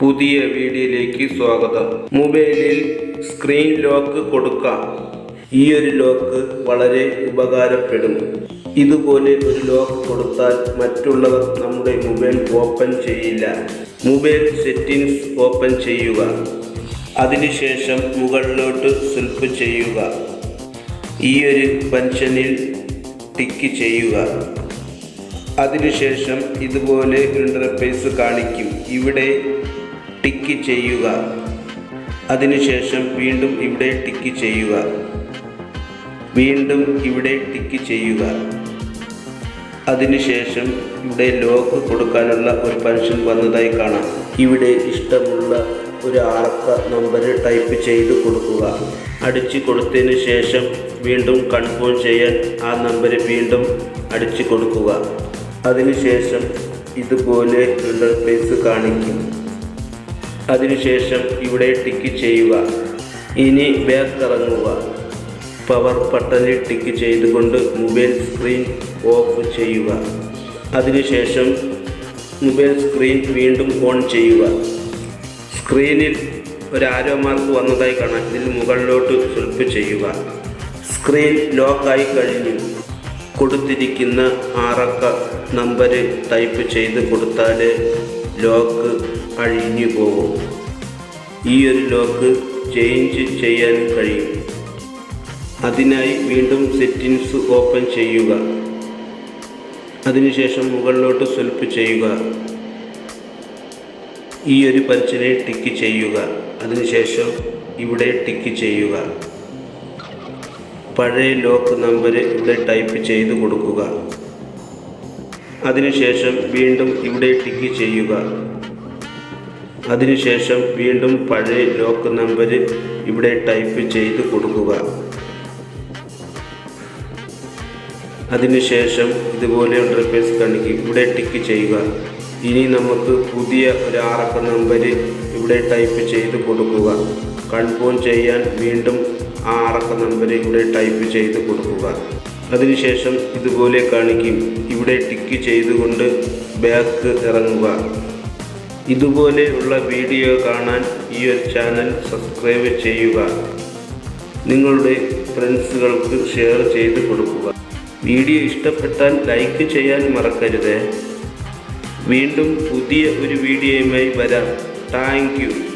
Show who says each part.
Speaker 1: പുതിയ വീഡിയോയിലേക്ക് സ്വാഗതം. മൊബൈലിൽ സ്ക്രീൻ ലോക്ക് കൊടുക്കാം. ഈ ഒരു ലോക്ക് വളരെ ഉപകാരപ്പെടും. ഇതുപോലെ ഒരു ലോക്ക് കൊടുത്താൽ മറ്റുള്ളവർ നമ്മുടെ മൊബൈൽ ഓപ്പൺ ചെയ്യില്ല. മൊബൈൽ സെറ്റിംഗ്സ് ഓപ്പൺ ചെയ്യുക. അതിനുശേഷം മുകളിലോട്ട് സ്വൽപ്പ് ചെയ്യുക. ഈ ഒരു ഫംഗ്ഷനിൽ ടിക്ക് ചെയ്യുക. അതിനുശേഷം ഇതുപോലെ ഇന്റർഫേസ് കാണിക്കും. ഇവിടെ ടിക്ക് ചെയ്യുക. അതിനുശേഷം വീണ്ടും ഇവിടെ ടിക്ക് ചെയ്യുക. വീണ്ടും ഇവിടെ ടിക്ക് ചെയ്യുക. അതിനുശേഷം ഇവിടെ ലോക്ക് കൊടുക്കാനുള്ള ഒരു ഫംഗ്ഷൻ വന്നതായി കാണാം. ഇവിടെ ഇഷ്ടമുള്ള ഒരു ആർക്ക നമ്പർ ടൈപ്പ് ചെയ്ത് കൊടുക്കുക. അടിച്ചു കൊടുത്തതിന് ശേഷം വീണ്ടും കൺഫേം ചെയ്യാൻ ആ നമ്പർ വീണ്ടും അടിച്ചു കൊടുക്കുക. അതിനുശേഷം ഇതുപോലെ ഇന്റർഫേസ് കാണിക്കും. അതിനുശേഷം ഇവിടെ ടിക്ക് ചെയ്യുക. ഇനി ബാക്ക് ഇറങ്ങുക. പവർ ബട്ടണിൽ ടിക്ക് ചെയ്തുകൊണ്ട് മൊബൈൽ സ്ക്രീൻ ഓഫ് ചെയ്യുക. അതിനുശേഷം മൊബൈൽ സ്ക്രീൻ വീണ്ടും ഓൺ ചെയ്യുക. സ്ക്രീനിൽ ഒരു ആരോ മാർക്ക് വന്നതായി കാണാം. ഇതിൽ മുകളിലോട്ട് സ്വൽപ്പ് ചെയ്യുക. സ്ക്രീൻ ലോക്കായി കഴിഞ്ഞു. കൊടുത്തിരിക്കുന്ന ആറക്ക നമ്പർ ടൈപ്പ് ചെയ്ത് കൊടുത്താൽ ലോക്ക് അഴിഞ്ഞു പോകും. ഈ ഒരു ലോക്ക് ചേഞ്ച് ചെയ്യാൻ കഴിയും. അതിനായി വീണ്ടും സെറ്റിങ്സ് ഓപ്പൺ ചെയ്യുക. അതിനുശേഷം മുകളിലോട്ട് സ്വൽപ്പ് ചെയ്യുക. ഈ ഒരു പഞ്ചിനെ ടിക്ക് ചെയ്യുക. അതിനുശേഷം ഇവിടെ ടിക്ക് ചെയ്യുക. പഴയ ലോക്ക് നമ്പർ ഇവിടെ ടൈപ്പ് ചെയ്ത് കൊടുക്കുക. അതിനുശേഷം വീണ്ടും ഇവിടെ ടിക്ക് ചെയ്യുക. അതിനുശേഷം വീണ്ടും പഴയ ലോക്ക് നമ്പർ ഇവിടെ ടൈപ്പ് ചെയ്ത് കൊടുക്കുക. അതിനുശേഷം ഇതുപോലെ ഡ്രപ്പേഴ്സ് കാണിക്കും ഇവിടെ ടിക്ക് ചെയ്യുക. ഇനി നമുക്ക് പുതിയ ഒരു ആറക്ക നമ്പർ ഇവിടെ ടൈപ്പ് ചെയ്ത് കൊടുക്കുക. കൺഫേം ചെയ്യാൻ വീണ്ടും ആ ആറക്ക നമ്പർ ഇവിടെ ടൈപ്പ് ചെയ്ത് കൊടുക്കുക. അതിനുശേഷം ഇതുപോലെ കാണിക്കും. ഇവിടെ ടിക്ക് ചെയ്തുകൊണ്ട് ബാക്ക് ഇറങ്ങുക. ഇതുപോലെയുള്ള വീഡിയോ കാണാൻ ഈ ഒരു ചാനൽ സബ്സ്ക്രൈബ് ചെയ്യുക. നിങ്ങളുടെ ഫ്രണ്ട്സുകൾക്ക് ഷെയർ ചെയ്ത് കൊടുക്കുക. വീഡിയോ ഇഷ്ടപ്പെട്ടാൽ ലൈക്ക് ചെയ്യാൻ മറക്കരുത്. വീണ്ടും പുതിയ ഒരു വീഡിയോയുമായി വരാം. താങ്ക്